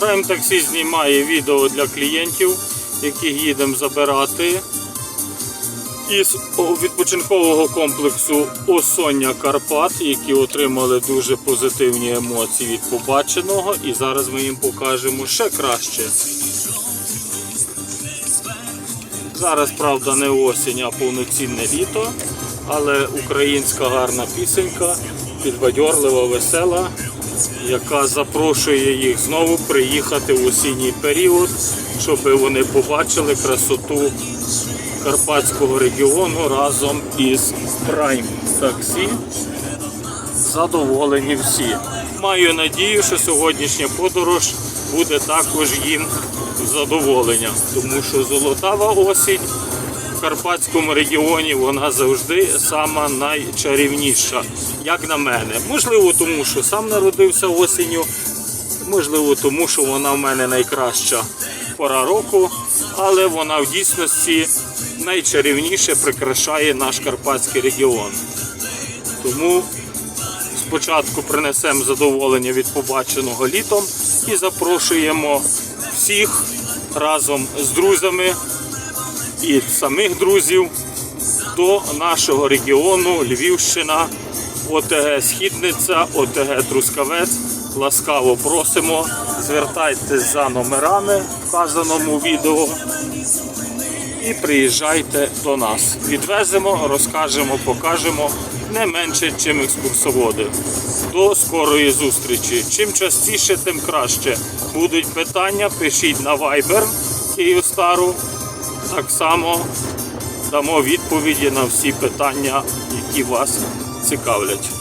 Prime Taxi знімає відео для клієнтів, яких їдемо забирати. Із відпочинкового комплексу Осоння Карпат, які отримали дуже позитивні емоції від побаченого, і зараз ми їм покажемо ще краще. Зараз, правда, не осінь, а повноцінне літо, але українська гарна пісенька, підбадьорлива, весела, яка запрошує їх знову приїхати в осінній період, щоб вони побачили красоту Карпатського регіону разом із Prime Taxi. Задоволені всі. Маю надію, що сьогоднішня подорож буде також їм задоволення, тому що золотава осінь в Карпатському регіоні вона завжди сама найчарівніша, як на мене. Можливо, тому що сам народився осінню, можливо, тому що вона в мене найкраща пора року, але вона в дійсності найчарівніше прикрашає наш Карпатський регіон. Тому спочатку принесемо задоволення від побаченого літом і запрошуємо всіх разом з друзями і самих друзів до нашого регіону Львівщина, ОТГ Східниця, ОТГ Трускавець. Ласкаво просимо, звертайтесь за номерами вказаному відео і приїжджайте до нас. Відвеземо, розкажемо, покажемо не менше, чим екскурсоводи. До скорої зустрічі. Чим частіше, тим краще. Будуть питання, пишіть на Viber Київстару. Так само дамо відповіді на всі питання, які вас цікавлять.